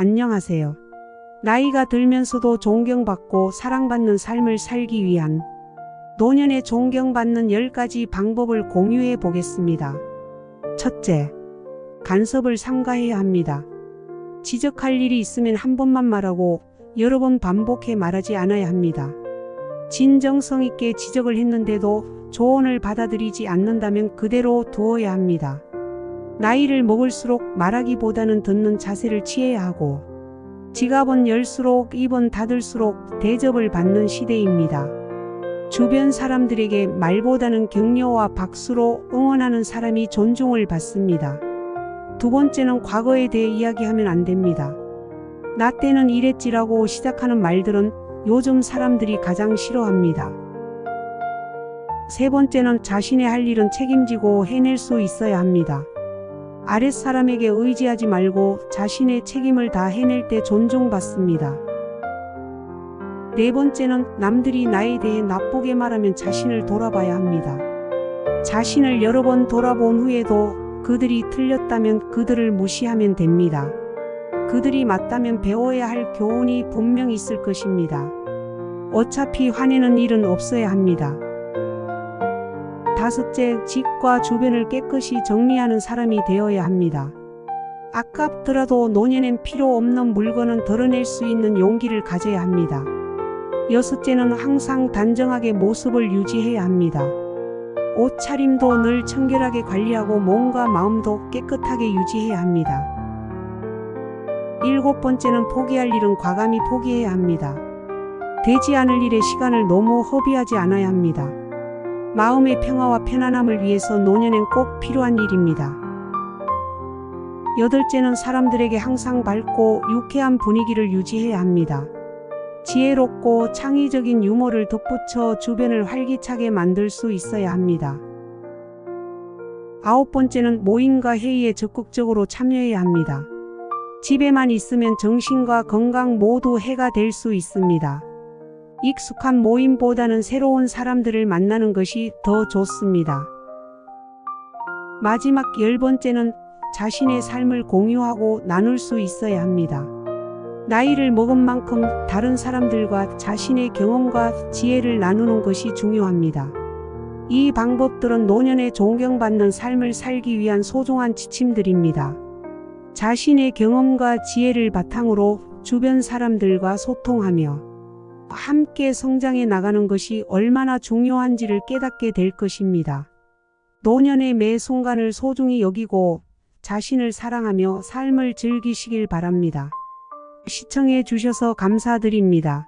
안녕하세요. 나이가 들면서도 존경받고 사랑받는 삶을 살기 위한 노년에 존경받는 10가지 방법을 공유해 보겠습니다. 첫째, 간섭을 삼가해야 합니다. 지적할 일이 있으면 한 번만 말하고 여러 번 반복해 말하지 않아야 합니다. 진정성 있게 지적을 했는데도 조언을 받아들이지 않는다면 그대로 두어야 합니다. 나이를 먹을수록 말하기보다는 듣는 자세를 취해야 하고 지갑은 열수록 입은 닫을수록 대접을 받는 시대입니다. 주변 사람들에게 말보다는 격려와 박수로 응원하는 사람이 존중을 받습니다. 두 번째는 과거에 대해 이야기하면 안 됩니다. 나 때는 이랬지라고 시작하는 말들은 요즘 사람들이 가장 싫어합니다. 세 번째는 자신의 할 일은 책임지고 해낼 수 있어야 합니다. 아랫사람에게 의지하지 말고 자신의 책임을 다 해낼 때 존중받습니다. 네 번째는 남들이 나에 대해 나쁘게 말하면 자신을 돌아봐야 합니다. 자신을 여러 번 돌아본 후에도 그들이 틀렸다면 그들을 무시하면 됩니다. 그들이 맞다면 배워야 할 교훈이 분명 있을 것입니다. 어차피 화내는 일은 없어야 합니다. 다섯째, 집과 주변을 깨끗이 정리하는 사람이 되어야 합니다. 아깝더라도 노년엔 필요 없는 물건은 덜어낼 수 있는 용기를 가져야 합니다. 여섯째는 항상 단정하게 모습을 유지해야 합니다. 옷차림도 늘 청결하게 관리하고 몸과 마음도 깨끗하게 유지해야 합니다. 일곱 번째는 포기할 일은 과감히 포기해야 합니다. 되지 않을 일에 시간을 너무 허비하지 않아야 합니다. 마음의 평화와 편안함을 위해서 노년엔 꼭 필요한 일입니다. 여덟째는 사람들에게 항상 밝고 유쾌한 분위기를 유지해야 합니다. 지혜롭고 창의적인 유머를 덧붙여 주변을 활기차게 만들 수 있어야 합니다. 아홉 번째는 모임과 회의에 적극적으로 참여해야 합니다. 집에만 있으면 정신과 건강 모두 해가 될 수 있습니다. 익숙한 모임보다는 새로운 사람들을 만나는 것이 더 좋습니다. 마지막 열 번째는 자신의 삶을 공유하고 나눌 수 있어야 합니다. 나이를 먹은 만큼 다른 사람들과 자신의 경험과 지혜를 나누는 것이 중요합니다. 이 방법들은 노년에 존경받는 삶을 살기 위한 소중한 지침들입니다. 자신의 경험과 지혜를 바탕으로 주변 사람들과 소통하며 함께 성장해 나가는 것이 얼마나 중요한지를 깨닫게 될 것입니다. 노년의 매 순간을 소중히 여기고 자신을 사랑하며 삶을 즐기시길 바랍니다. 시청해 주셔서 감사드립니다.